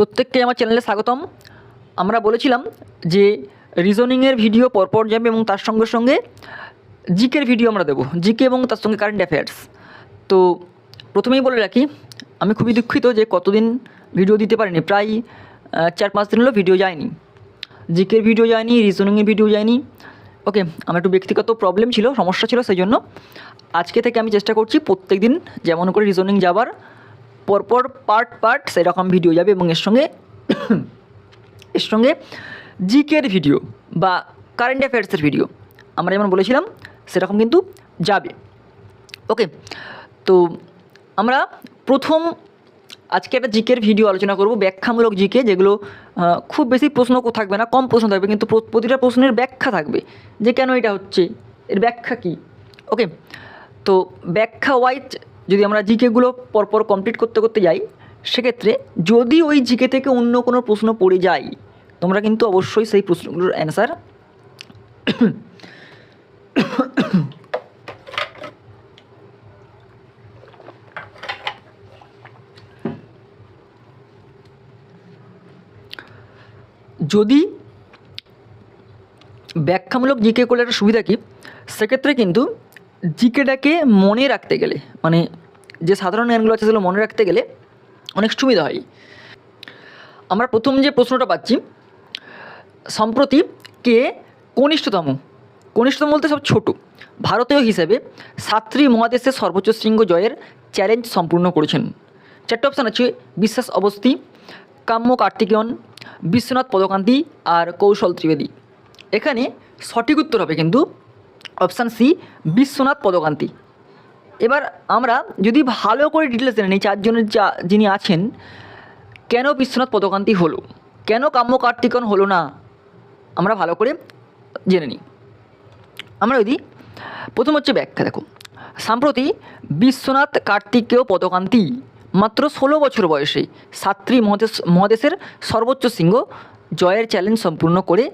প্রত্যেককে আমার চ্যানেলে স্বাগতম। আমরা বলেছিলাম যে রিজনিংয়ের ভিডিও পরপর যাবে এবং তার সঙ্গে সঙ্গে জিকের ভিডিও আমরা দেবো। জিকে এবং তার সঙ্গে কারেন্ট অ্যাফেয়ার্স তো প্রথমেই বলে রাখি, আমি খুবই দুঃখিত যে কতদিন ভিডিও দিতে পারিনি। প্রায় চার পাঁচ দিন হলো ভিডিও যায়নি। জিকের ভিডিও যায়নি রিজনিংয়ের ভিডিও যায়নি। ওকে আমার একটু ব্যক্তিগত প্রবলেম ছিল, সমস্যা ছিল সেই জন্য আজকে থেকে আমি চেষ্টা করছি প্রত্যেক দিন যেমন করে রিজনিং যাবার পরপর পার্ট পার্ট সেরকম ভিডিও যাবে এবং এর সঙ্গে এর সঙ্গে জিকের ভিডিও বা কারেন্ট অ্যাফেয়ার্সের ভিডিও আমরা যেমন বলেছিলাম, সেরকম কিন্তু যাবে। ওকে তো আমরা প্রথম আজকে একটা জিকের ভিডিও আলোচনা করব, ব্যাখ্যামূলক জিকে যেগুলো খুব বেশি প্রশ্ন থাকবে না, কম প্রশ্ন থাকবে, কিন্তু প্রতিটা প্রশ্নের ব্যাখ্যা থাকবে যে কেন এটা হচ্ছে, এর ব্যাখ্যা কী? ওকে তো ব্যাখ্যা ওয়াইজ যদি আমরা জিকেগুলো পরপর কমপ্লিট করতে করতে যাই, সেক্ষেত্রে যদি ওই জিকে থেকে অন্য কোনো প্রশ্ন পড়ে যায়, তোমরা কিন্তু অবশ্যই সেই প্রশ্নগুলোর অ্যান্সার যদি ব্যাখ্যামূলক জিকে করলে একটা সুবিধা কী? সেক্ষেত্রে কিন্তু জিকেটাকে মনে রাখতে গেলে মানে যে সাধারণ জ্ঞানগুলো আছে সেগুলো মনে রাখতে গেলে অনেক সুবিধা হয়। আমরা প্রথম যে প্রশ্নটা পাচ্ছি, সম্প্রতি কে কনিষ্ঠতম? কনিষ্ঠতম বলতে সব ছোট। ভারতীয় হিসেবে সাতটি মহাদেশের সর্বোচ্চ শৃঙ্গ জয়ের চ্যালেঞ্জ সম্পূর্ণ করেছেন। চারটে অপশান আছে, বিশ্বাস অবস্থি, কাম্য কার্তিকেয়ন, বিশ্বনাথ পদকান্তি আর কৌশল ত্রিবেদী। এখানে সঠিক উত্তর হবে কিন্তু অপশান সি বিশ্বনাথ পদকান্তি। এবার আমরা যদি ভালো করে ডিটেলস জেনে নিই, চারজনের যা যিনি আছেন, কেন বিশ্বনাথ পদকান্তি হলো? কেন কাম্য কার্তিকন হলো না? আমরা ভালো করে জেনে নিই। আমরা যদি প্রথম হচ্ছে ব্যাখ্যা, দেখো। সাম্প্রতি বিশ্বনাথ কার্তিকেয় পদকান্তি মাত্র ষোলো বছর বয়সে সাতটি মহাদেশ, মহাদেশের সর্বোচ্চ শৃঙ্গ জয়ের চ্যালেঞ্জ সম্পূর্ণ করে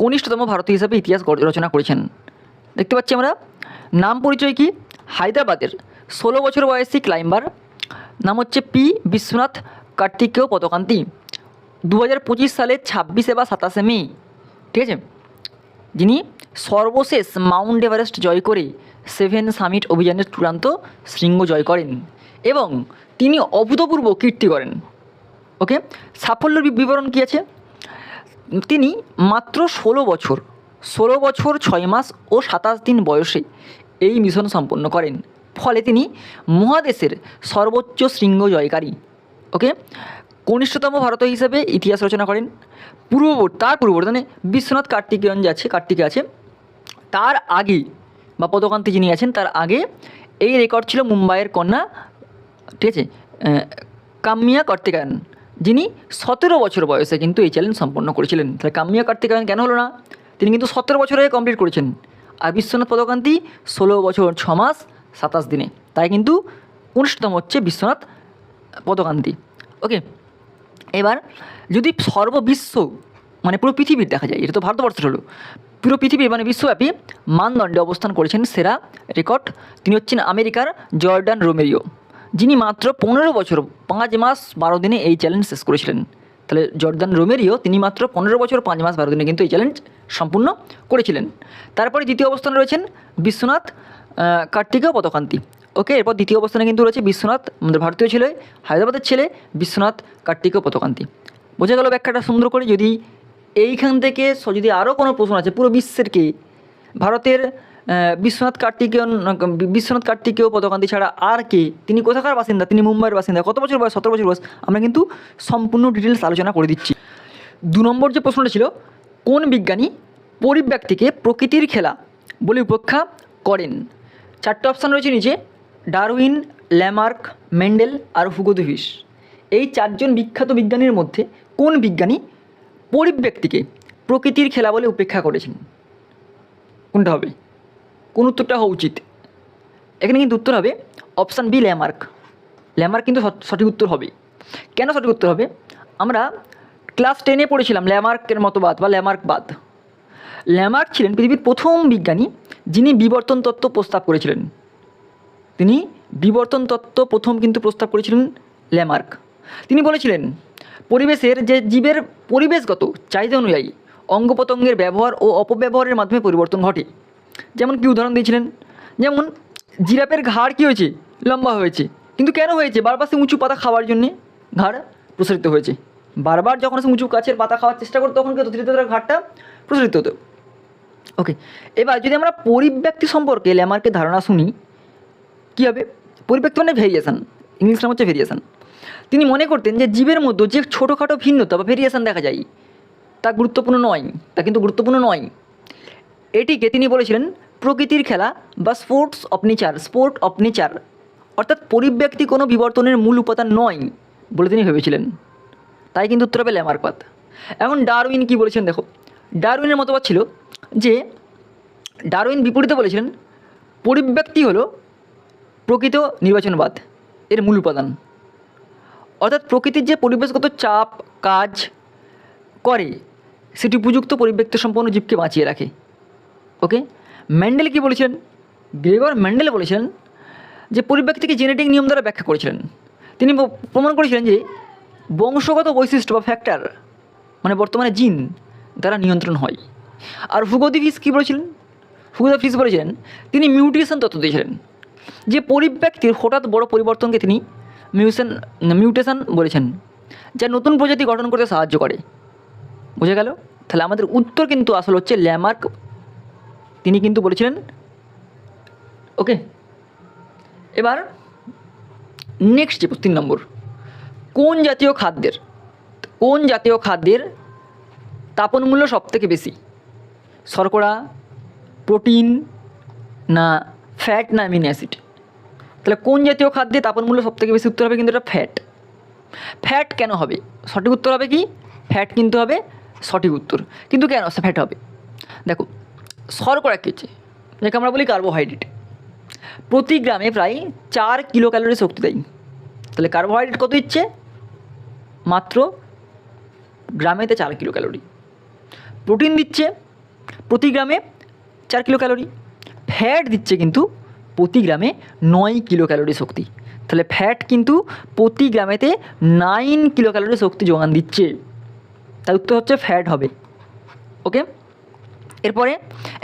কনিষ্ঠতম ভারতীয় হিসাবে ইতিহাস রচনা করেছেন। দেখতে পাচ্ছি আমরা। নাম পরিচয় কি? হায়দ্রাবাদের ষোলো বছর বয়সী ক্লাইম্বার নাম হচ্ছে পি বিশ্বনাথ কার্তিকেয় পদকান্তি। দু হাজার পঁচিশ সালের ছাব্বিশে বা সাতাশে মে, ঠিক আছে? যিনি সর্বশেষ মাউন্ট এভারেস্ট জয় করে সেভেন সামিট অভিযানের চূড়ান্ত শৃঙ্গ জয় করেন এবং তিনি অভূতপূর্ব কীর্তি করেন। ওকে? সাফল্যের বিবরণ কী আছে? তিনি মাত্র ষোলো বছর ষোলো বছর ছয় মাস ও সাতাশ দিন বয়সে এই মিশন সম্পন্ন করেন। ফলে তিনি মহাদেশের সর্বোচ্চ শৃঙ্গ জয়কারী। ওকে? কনিষ্ঠতম ভারত হিসেবে ইতিহাস রচনা করেন। পূর্ববর্তী তার পূর্ববর্তী বিশ্বনাথ কার্তিকেয়ন যে আছে কার্তিকে আছে। তার আগে, বা পদকান্তি যিনি আছেন, তার আগে এই রেকর্ড ছিল মুম্বাইয়ের কন্যা, ঠিক আছে? কাম্যা কার্তিকায়ন, যিনি সতেরো বছর বয়সে কিন্তু এই চ্যালেঞ্জ সম্পন্ন করেছিলেন। তাহলে কাম্যা কার্তিকায়ন কেন হলো না? তিনি কিন্তু সতেরো বছরে কমপ্লিট করেছেন। আর বিশ্বনাথ পদকান্তি ষোলো বছর ছ মাস সাতাশ দিনে। তাই কিন্তু কনিষ্ঠতম হচ্ছে বিশ্বনাথ পদকান্তি। ওকে, এবার যদি সর্ববিশ্ব মানে পুরো পৃথিবীর দেখা যায়, এটা তো ভারতবর্ষের হলো, পুরো পৃথিবী মানে বিশ্বব্যাপী মানদণ্ডে অবস্থান করেছেন সেরা রেকর্ড, তিনি হচ্ছেন আমেরিকার জর্ডান রোমেরিও, যিনি মাত্র পনেরো বছর, পাঁচ মাস বারো দিনে এই চ্যালেঞ্জ শেষ করেছিলেন। তাহলে জর্দান রোমেরিও তিনি মাত্র পনেরো বছর পাঁচ মাস বারো দিনে কিন্তু এই চ্যালেঞ্জ সম্পূর্ণ করেছিলেন। তারপরে দ্বিতীয় অবস্থানে রয়েছেন বিশ্বনাথ আহ, কার্তিকেয় পদকান্তি। ওকে এরপর দ্বিতীয় অবস্থানে কিন্তু রয়েছে বিশ্বনাথ আমাদের ভারতীয় ছেলে হায়দ্রাবাদের ছেলে বিশ্বনাথ কার্তিকেয় পদকান্তি। বোঝা গেল ব্যাখ্যাটা সুন্দর করে যদি এইখান থেকে যদি আরও কোনো প্রশ্ন আছে পুরো বিশ্বের কে? ভারতের বিশ্বনাথ কার্তিকেয়ন বিশ্বনাথ কার্তিকেয় পদকান্তি ছাড়া আর কে? তিনি কোথাকার বাসিন্দা? তিনি মুম্বাইয়ের বাসিন্দা। কত বছর বয়স? সতেরো বছর বয়স। আমরা কিন্তু সম্পূর্ণ ডিটেলস আলোচনা করে দিচ্ছি। দু নম্বর যে প্রশ্নটা ছিল, কোন বিজ্ঞানী পরিব্যক্তিকে প্রকৃতির খেলা বলে উপেক্ষা করেন? চারটে অপশান রয়েছে নিচে, ডারউইন, ল্যামার্ক, মেন্ডেল আর হুগোদুভিস এই চারজন বিখ্যাত বিজ্ঞানীর মধ্যে কোন বিজ্ঞানী পরিব্যক্তিকে প্রকৃতির খেলা বলে উপেক্ষা করেছেন? কোনটা হবে? কোন উত্তরটা হওয়া উচিত? এখানে কিন্তু উত্তর হবে অপশান বি ল্যামার্ক ল্যামার্ক কিন্তু সঠ- সঠিক উত্তর হবে। কেন সঠিক উত্তর হবে? আমরা ক্লাস টেনে পড়েছিলাম ল্যামার্কের মতবাদ বা ল্যামার্কবাদ ল্যামার্ক ছিলেন পৃথিবীর প্রথম বিজ্ঞানী যিনি বিবর্তন তত্ত্ব প্রস্তাব করেছিলেন। তিনি বিবর্তন তত্ত্ব প্রথম কিন্তু প্রস্তাব করেছিলেন ল্যামার্ক তিনি বলেছিলেন, পরিবেশের যে জীবের পরিবেশগত চাহিদা অনুযায়ী অঙ্গ প্রত্যঙ্গের ব্যবহার ও অপব্যবহারের মাধ্যমে পরিবর্তন ঘটে। যেমন কি উদাহরণ দিয়েছিলেন? যেমন জিরাফের ঘাড় কী হয়েছে? লম্বা হয়েছে। কিন্তু কেন হয়েছে? বারবার সে উঁচু পাতা খাওয়ার জন্যে ঘাড় প্রসারিত হয়েছে। বারবার যখন সে উঁচু গাছের পাতা খাওয়ার চেষ্টা করতো, তখন কি হতো ধীরে ধীরে ঘাড়টা প্রসারিত হতো। ওকে এবার যদি আমরা পরিব্যক্তি সম্পর্কে ল্যামার্কের ধারণা শুনি, কী হবে? পরিব্যক্তি মানে ভেরিয়েশান ইংলিশ নাম হচ্ছে ভেরিয়েশান তিনি মনে করতেন যে জীবের মধ্যে যে ছোটোখাটো ভিন্নতা বা ভেরিয়েশান দেখা যায়, তা গুরুত্বপূর্ণ নয়, তা কিন্তু গুরুত্বপূর্ণ নয়। এটিকে তিনি বলেছিলেন প্রকৃতির খেলা বা sports of nature sport of nature অর্থাৎ পরিব্যক্তি কোনো বিবর্তনের মূল উপাদান নয় বলে তিনি ভেবেছিলেন। তাই কিন্তু উত্তর হবে ল্যামার্কপাত এখন ডারউইন কি বলেছেন দেখো, ডারউইনের মতবাদ ছিল যে ডারউইন বিপরীতে বলেছিলেন, পরিব্যক্তি হলো প্রকৃত নির্বাচনবাদ, এর মূল উপাদান। অর্থাৎ প্রকৃতির যে পরিবেশগত চাপ, কাজ করে, সেটি উপযুক্ত পরিব্যক্তি সম্পন্ন জীবকে বাঁচিয়ে রাখে। ওকে ম্যান্ডেল কি বলেছিলেন গ্রেগর ম্যান্ডেল বলেছিলেন যে পরিব্যক্তিকে জেনেটিক নিয়ম দ্বারা ব্যাখ্যা করেছিলেন। তিনি প্রমাণ করেছিলেন যে বংশগত বৈশিষ্ট্য বা ফ্যাক্টর মানে বর্তমানে জিন দ্বারা নিয়ন্ত্রণ হয়। আর হুগোদি ফিস কী বলেছিলেন? হুগোদা ফিস বলেছিলেন তিনি মিউটেশন তত্ত্ব দিয়েছিলেন, যে পরিব্যক্তির হঠাৎ বড় পরিবর্তনকে তিনি মিউশন মিউটেশন বলেছেন, যা নতুন প্রজাতি গঠন করতে সাহায্য করে। বুঝে গেল? তাহলে আমাদের উত্তর কিন্তু আসল হচ্ছে ল্যামার্ক তিনি কিন্তু বলেছিলেন, ওকে, এবার নেক্সট যে তিন নম্বর, কোন জাতীয় খাদ্যের, কোন জাতীয় খাদ্যের তাপন মূল্য সব থেকে বেশি? শর্করা, প্রোটিন না ফ্যাট না অ্যামিনো অ্যাসিড তাহলে কোন জাতীয় খাদ্যে তাপন মূল্য সব থেকে বেশি উত্তর হবে কিন্তু এটা ফ্যাট ফ্যাট কেন হবে? সঠিক উত্তর হবে কি? ফ্যাট কিন্তু হবে সঠিক উত্তর। কিন্তু কেন? ফ্যাট হবে। দেখো শর্করা হচ্ছে যাকে আমরা বলি কার্বোহাইড্রেট প্রতি গ্রামে প্রায় চার কিলো ক্যালোরি শক্তি দেয়। তাহলে কার্বোহাইড্রেট কত দিচ্ছে? মাত্র গ্রামেতে চার কিলো ক্যালোরি প্রোটিন দিচ্ছে প্রতি গ্রামে চার কিলো ক্যালোরি ফ্যাট দিচ্ছে কিন্তু প্রতি গ্রামে নয় কিলো ক্যালোরি শক্তি। তাহলে ফ্যাট কিন্তু প্রতি গ্রামেতে নাইন কিলো ক্যালোরি শক্তি যোগান দিচ্ছে। তার উত্তর হচ্ছে ফ্যাট হবে। ওকে? এরপরে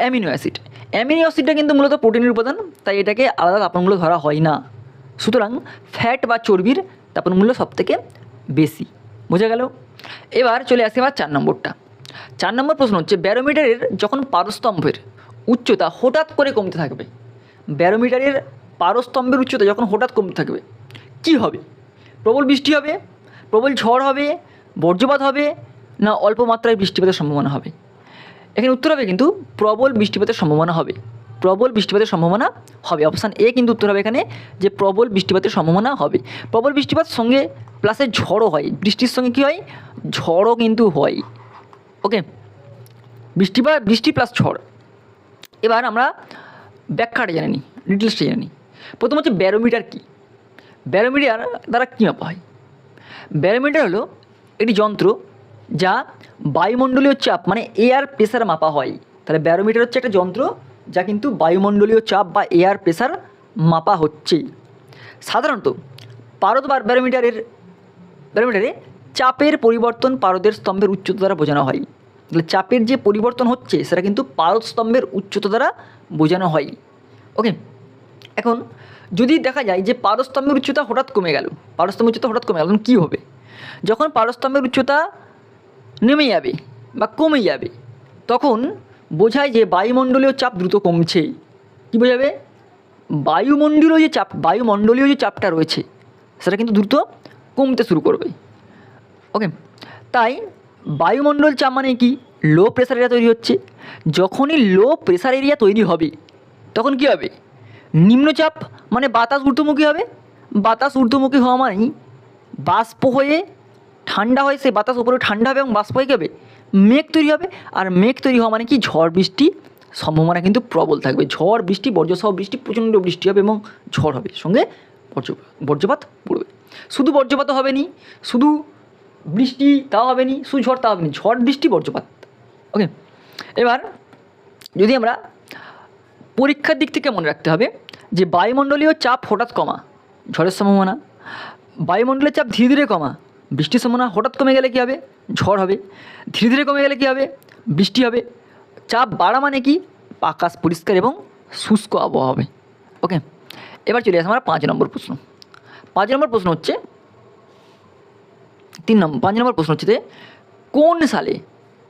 অ্যামিনো অ্যাসিড। অ্যামিনো অ্যাসিডটা কিন্তু মূলত প্রোটিনের উপাদান, তাই এটাকে আলাদা তাপনমূল্য ধরা হয় না। সুতরাং ফ্যাট বা চর্বির তাপনমূল্য সবথেকে বেশি। বোঝা গেল? এবার চলে আসি আবার চার নম্বরটা। চার নম্বর প্রশ্ন হচ্ছে, ব্যারোমিটারের যখন পারস্তম্ভের উচ্চতা হঠাৎ করে কমতে থাকবে, ব্যারোমিটারের পারস্তম্ভের উচ্চতা যখন হঠাৎ কমতে থাকবে, কি হবে? প্রবল বৃষ্টি হবে, প্রবল ঝড় হবে, বজ্রপাত হবে, না অল্প মাত্রায় বৃষ্টিপাতের সম্ভাবনা হবে? এখানে উত্তর হবে কিন্তু প্রবল বৃষ্টিপাতের সম্ভাবনা হবে। প্রবল বৃষ্টিপাতের সম্ভাবনা হবে। অপশান এ কিন্তু উত্তর হবে এখানে যে প্রবল বৃষ্টিপাতের সম্ভাবনা হবে। প্রবল বৃষ্টিপাত সঙ্গে প্লাসে ঝড়ও হয়। বৃষ্টির সঙ্গে কী হয়? ঝড়ও কিন্তু হয়। ওকে বৃষ্টিপাত, বৃষ্টি প্লাস ঝড়। এবার আমরা ব্যাখ্যাটা জেনে নিই ডিটেলসটা জেনে নিই। প্রথম হচ্ছে ব্যারোমিটার কী? ব্যারোমিটার দ্বারা কী মাপা হয়? ব্যারোমিটার হলো একটি যন্ত্র যা বায়ুমণ্ডলীয় চাপ মানে এয়ার প্রেসার মাপা হয়। তাহলে ব্যারোমিটার হচ্ছে একটা যন্ত্র যা কিন্তু বায়ুমণ্ডলীয় চাপ বা এয়ার প্রেসার মাপা হচ্ছে সাধারণত পারদ ব্যারোমিটারের ব্যারোমিটারে চাপের পরিবর্তন পারদের স্তম্ভের উচ্চতা দ্বারা বোঝানো হয়। তাহলে চাপের যে পরিবর্তন হচ্ছে, সেটা কিন্তু পারদ স্তম্ভের উচ্চতা দ্বারা বোঝানো হয়। ওকে এখন যদি দেখা যায় যে পারস্তম্ভের উচ্চতা হঠাৎ কমে গেল পারস্তম্ভের উচ্চতা হঠাৎ কমে গেল কী হবে? যখন পারস্তম্ভের উচ্চতা নেমে যাবে বা কমে যাবে। তখন বোঝায় যে বায়ুমণ্ডলীয় চাপ দ্রুত কমছে। কী বোঝাবে? বায়ুমণ্ডলীয় যে চাপ, বায়ুমণ্ডলীয় যে চাপটা রয়েছে, সেটা কিন্তু দ্রুত কমতে শুরু করবে। ওকে তাই বায়ুমণ্ডল চাপ মানে কি? লো প্রেশার এরিয়া তৈরি হচ্ছে। যখনই লো প্রেশার এরিয়া তৈরি হবে, তখন কী হবে? নিম্নচাপ মানে বাতাস ঊর্ধ্বমুখী হবে। বাতাস ঊর্ধ্বমুখী হওয়া মানেই বাষ্প হয়ে ঠান্ডা হয়ে, সেই বাতাস উপরে ঠান্ডা হবে এবং বাষ্প হয়ে যাবে মেঘ তৈরি হবে, আর মেঘ তৈরি হওয়া মানে কি? ঝড় বৃষ্টি, সম্ভাবনা কিন্তু প্রবল থাকবে। ঝড়, বৃষ্টি, বর্জ্যসহ বৃষ্টি, প্রচণ্ড বৃষ্টি হবে এবং ঝড় হবে। সঙ্গে বর্জ্য বজ্রপাত পড়বে। শুধু বজ্রপাত হবে নি, শুধু বৃষ্টি তাও হবে নি, শুধু ঝড় তাও হবে নি। ঝড়, বৃষ্টি বজ্রপাত ওকে? এবার যদি আমরা পরীক্ষার দিক থেকে মনে রাখতে হবে যে বায়ুমণ্ডলীয় চাপ হঠাৎ কমা, ঝড়ের সম্ভাবনা। বায়ুমণ্ডলের চাপ ধীরে ধীরে কমা বৃষ্টির সম্ভাবনা হঠাৎ কমে গেলে কী হবে? ঝড় হবে। ধীরে ধীরে কমে গেলে কী হবে? বৃষ্টি হবে। চাপ বাড়া মানে কি? আকাশ পরিষ্কার এবং শুষ্ক আবহাওয়া হবে। ওকে এবার চলে আসে আমরা পাঁচ নম্বর প্রশ্ন। পাঁচ নম্বর প্রশ্ন হচ্ছে, তিন নম্বর, পাঁচ নম্বর প্রশ্ন হচ্ছে কোন সালে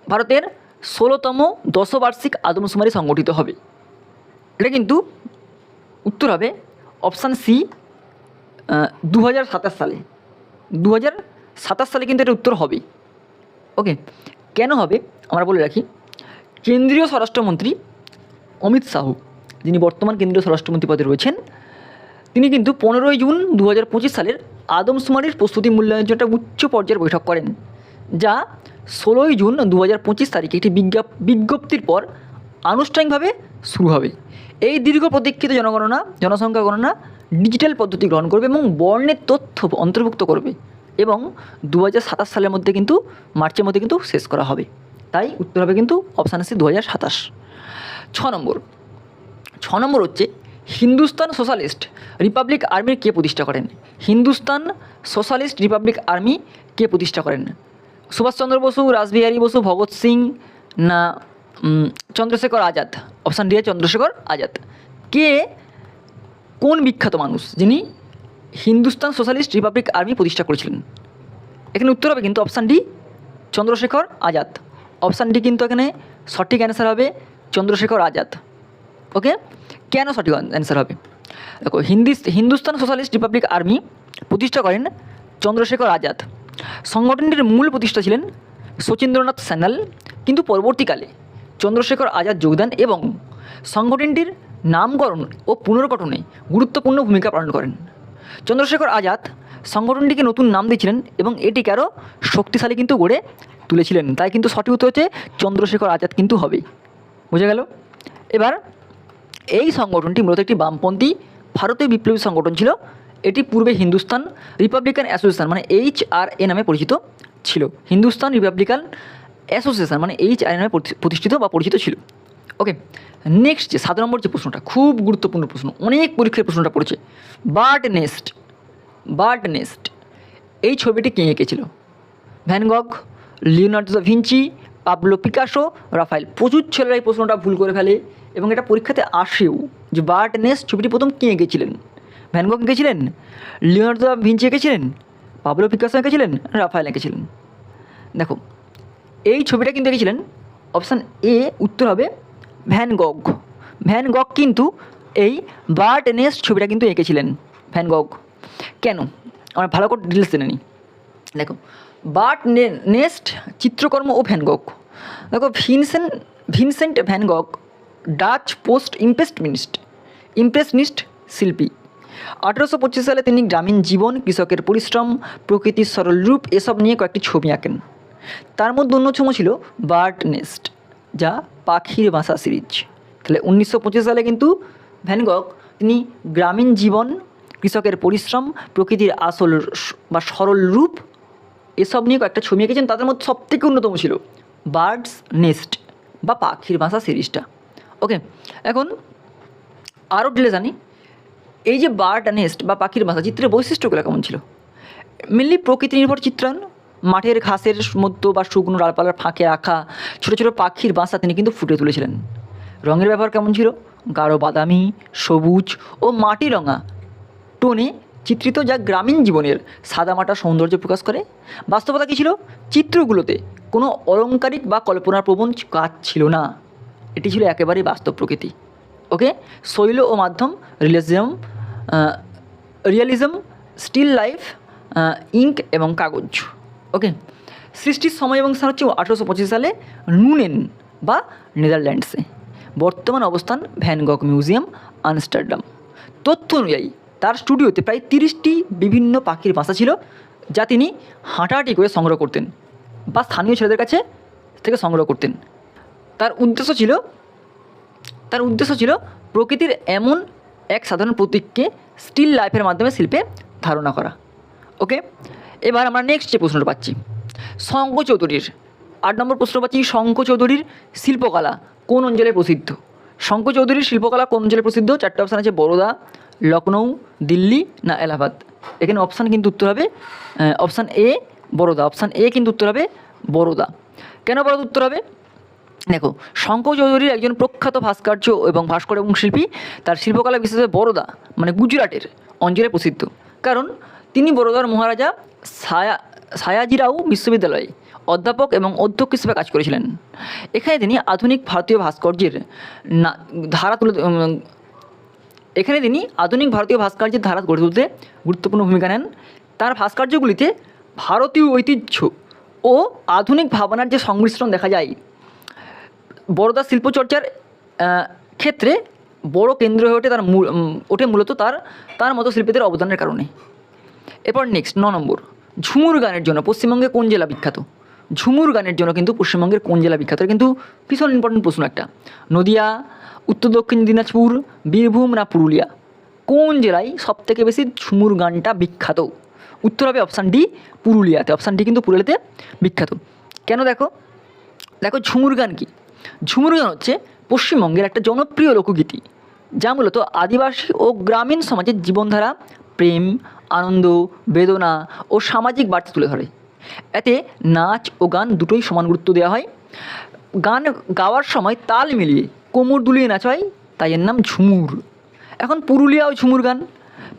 ভারতের ষোলোতম দশবার্ষিক আদমশুমারি সংগঠিত হবে? এটা কিন্তু উত্তর হবে অপশান সি দু হাজার সাতাশ সালে। দু হাজার সাতাশ সালে কিন্তু এটা উত্তর হবে ওকে, কেন হবে? আমরা বলে রাখি, কেন্দ্রীয় স্বরাষ্ট্রমন্ত্রী অমিত শাহু, যিনি বর্তমান কেন্দ্রীয় স্বরাষ্ট্রমন্ত্রী পদে রয়েছেন, তিনি কিন্তু পনেরোই জুন দু হাজার পঁচিশ সালের আদমশুমারির প্রস্তুতি মূল্যায়নের জন্য একটা উচ্চ পর্যায়ের বৈঠক করেন, যা ষোলোই জুন দু হাজার পঁচিশ তারিখে একটি বিজ্ঞাপ বিজ্ঞপ্তির পর আনুষ্ঠানিকভাবে শুরু হবে। এই দীর্ঘ প্রতীক্ষিত জনগণনা, জনসংখ্যা গণনা, ডিজিটাল পদ্ধতি গ্রহণ করবে এবং বর্ণের তথ্য অন্তর্ভুক্ত করবে। এবং দু হাজার সাতাশ সালের মধ্যে কিন্তু, মার্চের মধ্যে কিন্তু শেষ করা হবে। তাই উত্তর হবে কিন্তু অপশান আছে দু হাজার সাতাশ। ছ নম্বর। ছ নম্বর হচ্ছে, হিন্দুস্তান সোশ্যালিস্ট রিপাবলিক আর্মির কে প্রতিষ্ঠা করেন? হিন্দুস্তান সোশ্যালিস্ট রিপাবলিক আর্মি কে প্রতিষ্ঠা করেন? সুভাষচন্দ্র বসু, রাসবিহারী বসু, ভগৎ সিং না Chandrashekhar Azad? Option D Chandrashekhar Azad. কে? কোন বিখ্যাত মানুষ? যিনি হিন্দুস্তান সোশ্যালিস্ট রিপাবলিক আর্মি প্রতিষ্ঠা করেছিলেন। এখানে উত্তর হবে কিন্তু option D, Chandrashekhar Azad. Option D কিন্তু এখানে সঠিক অ্যান্সার হবে চন্দ্রশেখর আজাদ। ওকে? কেন সঠিক অ্যান্সার হবে? দেখো, Hindi, Hindustan socialist republic army প্রতিষ্ঠা করেন চন্দ্রশেখর আজাদ। সংগঠনটির মূল প্রতিষ্ঠা ছিলেন শচীন্দ্রনাথ স্যানাল কিন্তু পরবর্তীকালে চন্দ্রশেখর আজাদ যোগদান এবং সংগঠনটির নামকরণ ও পুনর্গঠনে গুরুত্বপূর্ণ ভূমিকা পালন করেন। চন্দ্রশেখর আজাদ সংগঠনটিকে নতুন নাম দিয়েছিলেন এবং এটিকে আরও শক্তিশালী কিন্তু গড়ে তুলেছিলেন। তাই কিন্তু সঠিক উত্তর হচ্ছে চন্দ্রশেখর আজাদ কিন্তু হবে বুঝে গেল? এবার এই সংগঠনটি মূলত একটি বামপন্থী ভারতীয় বিপ্লবী সংগঠন ছিল। এটি পূর্বে হিন্দুস্তান রিপাবলিকান অ্যাসোসিয়েশন মানে এইচ আর এ নামে পরিচিত ছিল। হিন্দুস্তান রিপাবলিকান অ্যাসোসিয়েশন মানে এইচ আর এ নামে প্রতিষ্ঠিত বা পরিচিত ছিল। ওকে নেক্সট যে সাত নম্বর যে প্রশ্নটা, খুব গুরুত্বপূর্ণ প্রশ্ন, অনেক পরীক্ষার প্রশ্নটা পড়েছে। বার্ড নেস্ট বার্ড নেস্ট এই ছবিটি কে এঁকেছিল? Van Gogh Leonardo da Vinci Pablo Picasso Raphael প্রচুর ছেলেরা এই প্রশ্নটা ভুল করে ফেলে এবং এটা পরীক্ষাতে আসেও যে বার্ট নেস ছবিটি প্রথম কে এঁকেছিলেন? ভ্যানগগ এঁকেছিলেন? লিওনার্দো দা ভিঞ্চি এঁকেছিলেন? পাবলো পিকাসো এঁকেছিলেন? রাফায়েল এঁকেছিলেন? দেখো, এই ছবিটা কিন্তু এঁকেছিলেন। অপশান এ উত্তর হবে ভ্যান গগ। ভ্যান গগ কিন্তু এই বার্ট নেস্ট ছবিটা কিন্তু এঁকেছিলেন ভ্যান গগ। কেন? আমরা ভালো করে ডিটেলস জেনে নিই। দেখো, বার্ট নেস্ট চিত্রকর্ম ও ভ্যানগক দেখো Vincent Vincent Van Gogh Dutch post impressionist impressionist শিল্পী। আঠেরোশো পঁচিশ সালে তিনি গ্রামীণ জীবন, কৃষকের পরিশ্রম, প্রকৃতির সরল রূপ, এসব নিয়ে কয়েকটি ছবি আঁকেন। তার মধ্যে অন্যতম ছিল বার্ড নেস্ট। যা পাখির বাসা সিরিজ। তাহলে উনিশশো পঁচিশ সালে কিন্তু ভ্যানগক তিনি গ্রামীণ জীবন, কৃষকের পরিশ্রম, প্রকৃতির আসল বা সরল রূপ, এসব নিয়ে কয়েকটা ছবি এঁকেছেন। তাদের মধ্যে সবথেকে অন্যতম ছিল বার্ডস নেস্ট বা পাখির বাসা সিরিজটা। ওকে, এখন আরও ডিলে জানি। এই যে বার্ড নেস্ট বা পাখির বাসা, চিত্রের বৈশিষ্ট্যগুলো কেমন ছিল? মেনলি প্রকৃতি নির্ভর চিত্রায়ন মাঠের ঘাসের মধ্যে বা শুকনো ডালপালার ফাঁকে রাখা ছোটো ছোটো পাখির বাসা তিনি কিন্তু ফুটে তুলেছিলেন। রঙের ব্যবহার কেমন ছিল? গাঢ় বাদামি, সবুজ ও মাটি রঙা। টোনে চিত্রিত যা গ্রামীণ জীবনের সাদামাটা সৌন্দর্য প্রকাশ করে। বাস্তবতা কী ছিল? চিত্রগুলোতে কোনো অলঙ্কারিক বা কল্পনার প্রবণ কাজ ছিল না। এটি ছিল একেবারেই বাস্তব প্রকৃতি। ওকে? শৈল ও মাধ্যম realism realism still life ink এবং কাগজ। ওকে সৃষ্টির সময় এবং স্থান হচ্ছে আঠেরোশো পঁচিশ সালে নুনেন বা নেদারল্যান্ডসে। বর্তমান অবস্থান ভ্যানগক মিউজিয়াম, আমস্টারডাম। তথ্য অনুযায়ী তার স্টুডিওতে প্রায় তিরিশটি বিভিন্ন পাখির বাসা ছিল যা তিনি হাঁটাহাঁটি করে সংগ্রহ করতেন বা স্থানীয় ছেলেদের কাছে থেকে সংগ্রহ করতেন। তার উদ্দেশ্য ছিল, তার উদ্দেশ্য ছিল প্রকৃতির এমন এক সাধারণ প্রতীককে স্টিল লাইফের মাধ্যমে শিল্পে ধারণা করা। ওকে এবার আমরা নেক্সট যে প্রশ্নটা পাচ্ছি শঙ্খ চৌধুরীর। আট নম্বর প্রশ্ন পাচ্ছি শঙ্খ চৌধুরীর শিল্পকলা কোন অঞ্চলে প্রসিদ্ধ? শঙ্খ চৌধুরীর শিল্পকলা কোন অঞ্চলে প্রসিদ্ধ? চারটে অপশান আছে, বরোদা লখনৌ দিল্লি না এলাহাবাদ। এখানে অপশান কিন্তু উত্তর হবে option A Baroda. Option A কিন্তু উত্তর হবে, বরোদা। কেন বরোদা উত্তর হবে? দেখো শঙ্কর চৌধুরীর একজন প্রখ্যাত ভাস্কর্য এবং ভাস্কর এবং শিল্পী, তার শিল্পকলা বিশেষভাবে বরোদা মানে গুজরাটের অঞ্চলে প্রসিদ্ধ। কারণ তিনি বরোদার মহারাজা সায়া সায়াজিরাও বিশ্ববিদ্যালয়ে অধ্যাপক এবং অধ্যক্ষ হিসেবে কাজ করেছিলেন। এখানে তিনি আধুনিক ভারতীয় ভাস্কর্যের না, ধারা তুলে এখানে তিনি আধুনিক ভারতীয় ভাস্কর্যের ধারা গড়ে তুলতে গুরুত্বপূর্ণ ভূমিকা নেন। তার ভাস্কর্যগুলিতে ভারতীয় ঐতিহ্য ও আধুনিক ভাবনার যে সংমিশ্রণ দেখা যায়, বড়দা শিল্পচর্চার ক্ষেত্রে বড় কেন্দ্র হয়ে ওঠে তার ওঠে মূলত তার তার মতো শিল্পীদের অবদানের কারণে। এরপর নেক্সট ন নম্বর। ঝুমুর গানের জন্য পশ্চিমবঙ্গে কোন জেলা বিখ্যাত? ঝুমুর গানের জন্য কিন্তু পশ্চিমবঙ্গের কোন জেলা বিখ্যাত? কিন্তু ভীষণ ইম্পর্টেন্ট প্রশ্ন একটা। নদিয়া, উত্তর দক্ষিণ দিনাজপুর, বীরভূম না পুরুলিয়া? কোন জেলায় সবথেকে বেশি ঝুমুর গানটা বিখ্যাত? উত্তর হবে অপশান ডি পুরুলিয়াতে। অপশান ডি কিন্তু পুরুলিয়াতে বিখ্যাত। কেন দেখো? দেখো ঝুমুর গান কি? ঝুমুর গান হচ্ছে পশ্চিমবঙ্গের একটা জনপ্রিয় লোকগীতি, যা মূলত আদিবাসী ও গ্রামীণ সমাজের জীবনধারা, প্রেম আনন্দ, বেদনা ও সামাজিক বার্তা তুলে ধরে। এতে নাচ ও গান দুটোই সমান গুরুত্ব দেওয়া হয়। গান গাওয়ার সময় তাল মিলিয়ে কোমর দুলিয়ে নাচ হয় তাই এর নাম ঝুমুর। এখন পুরুলিয়া ও ঝুমুর গান,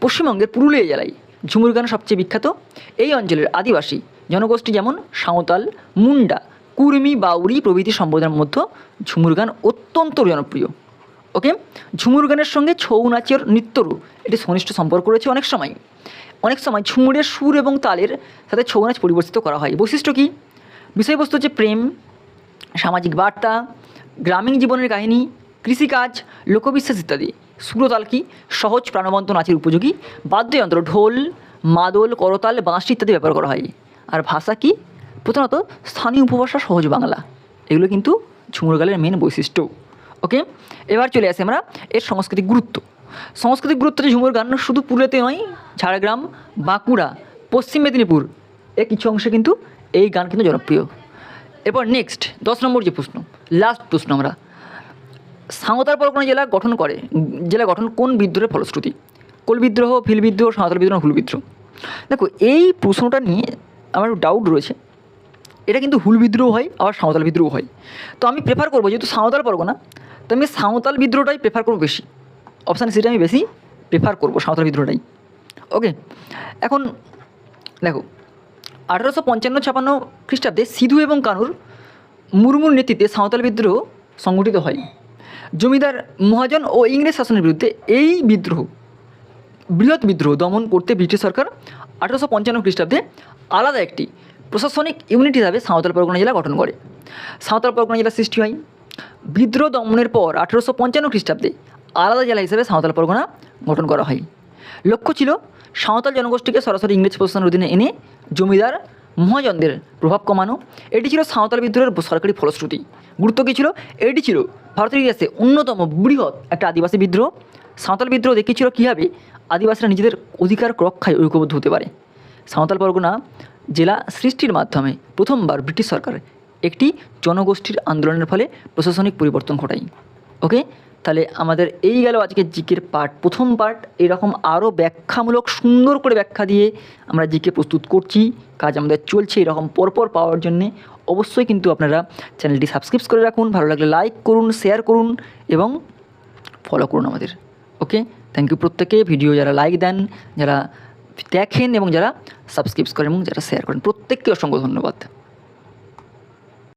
পশ্চিমবঙ্গের পুরুলিয়া জেলায় ঝুমুর গান সবচেয়ে বিখ্যাত। এই অঞ্চলের আদিবাসী জনগোষ্ঠী যেমন সাঁওতাল, মুন্ডা, কুর্মি বাউরি প্রভৃতি সম্বোধনের মধ্যে ঝুমুর গান অত্যন্ত জনপ্রিয়। ওকে ঝুমুর গানের সঙ্গে ছৌ নাচের নৃত্যরও এটি ঘনিষ্ঠ সম্পর্ক রয়েছে অনেক সময়। অনেক সময় ঝুমুরের সুর এবং তালের সাথে ছৌ নাচ পরিবর্তিত করা হয়। বৈশিষ্ট্য কী? বিষয়বস্তু হচ্ছে প্রেম, সামাজিক বার্তা, গ্রামীণ জীবনের কাহিনী, কৃষিকাজ, লোকবিশ্বাস ইত্যাদি। সুরতাল কি? সহজ প্রাণবন্ত নাচের উপযোগী। বাদ্যযন্ত্র, ঢোল, মাদল, করতাল, বাঁশি ইত্যাদি ব্যবহার করা হয়। আর ভাষা কি? প্রধানত স্থানীয় উপভাষা সহজ বাংলা। এগুলো কিন্তু ঝুমুর গানের মেন বৈশিষ্ট্য। ওকে এবার চলে আসি আমরা এর সাংস্কৃতিক গুরুত্ব। সাংস্কৃতিক গুরুত্ব যে ঝুমুর গান শুধু পুরুলিয়াতে নয়, ঝাড়গ্রাম, বাঁকুড়া, পশ্চিম মেদিনীপুর এর কিছু অংশে কিন্তু এই গান কিন্তু জনপ্রিয়। এরপর নেক্সট দশ নম্বর যে প্রশ্ন লাস্ট প্রশ্ন আমরা। সাঁওতাল পরগনা জেলা গঠন করে, জেলা গঠন কোন বিদ্রোহের ফলশ্রুতি? কোল বিদ্রোহ ভিল বিদ্রোহ, সাঁওতাল বিদ্রোহ, হুল বিদ্রোহ। দেখো, এই প্রশ্নটা নিয়ে আমার ডাউট রয়েছে। এটা কিন্তু হুল বিদ্রোহ হয়, আবার সাঁওতাল বিদ্রোহ হয়। তো আমি প্রেফার করব, যেহেতু সাঁওতাল পরগনা তো আমি সাঁওতাল বিদ্রোহটাই প্রেফার করব বেশি। অপশান সিটা আমি বেশি প্রেফার করব সাঁওতাল বিদ্রোহটাই। ওকে এখন দেখো, আঠারোশো পঞ্চান্ন ছাপান্ন খ্রিস্টাব্দে সিধু এবং কানুর মুর্মুর নেতৃত্বে সাঁওতাল বিদ্রোহ সংগঠিত হয়। জমিদার মহাজন ও ইংরেজ শাসনের বিরুদ্ধে এই বিদ্রোহ, বৃহৎ বিদ্রোহ দমন করতে ব্রিটিশ সরকার আঠারোশো পঞ্চান্ন খ্রিস্টাব্দে আলাদা একটি প্রশাসনিক ইউনিট হিসাবে সাঁওতাল পরগনা জেলা গঠন করে। সাঁওতাল পরগনা জেলা সৃষ্টি হয়। বিদ্রোহ দমনের পর আঠারোশো পঞ্চান্ন খ্রিস্টাব্দে আলাদা জেলা হিসেবে সাঁওতাল পরগনা গঠন করা হয়। লক্ষ্য ছিল সাঁওতাল জনগোষ্ঠীকে সরাসরি ইংরেজ প্রশাসনের অধীনে এনে জমিদার মহাজনদের প্রভাব কমানো, এটি ছিল সাঁওতাল বিদ্রোহের সরকারি ফলশ্রুতি। গুরুত্ব কী ছিল? এটি ছিল ভারতের ইতিহাসে অন্যতম বৃহৎ একটা আদিবাসী বিদ্রোহ। সাঁওতাল বিদ্রোহ দেখিয়েছিল কীভাবে আদিবাসীরা নিজেদের অধিকার রক্ষায় ঐক্যবদ্ধ হতে পারে। সাঁওতাল পরগনা জেলা সৃষ্টির মাধ্যমে প্রথমবার ব্রিটিশ সরকার একটি জনগোষ্ঠীর আন্দোলনের ফলে প্রশাসনিক পরিবর্তন ঘটায় ওকে তাহলে আমাদের এই গেল আজকে জিকের পার্ট প্রথম পার্ট এরকম আরও ব্যাখ্যামূলক, সুন্দর করে ব্যাখ্যা দিয়ে আমরা জিকে প্রস্তুত করছি। কাজ আমাদের চলছে এরকম পরপর পাওয়ার জন্যে। অবশ্যই কিন্তু আপনারা চ্যানেলটি সাবস্ক্রাইব করে রাখুন, ভালো লাগলে লাইক করুন, শেয়ার করুন এবং ফলো করুন আমাদের। ওকে থ্যাংক ইউ প্রত্যেকে। ভিডিও যারা লাইক দেন, যারা দেখেন এবং যারা সাবস্ক্রাইব করেন এবং যারা শেয়ার করেন, প্রত্যেককে অসংখ্য ধন্যবাদ।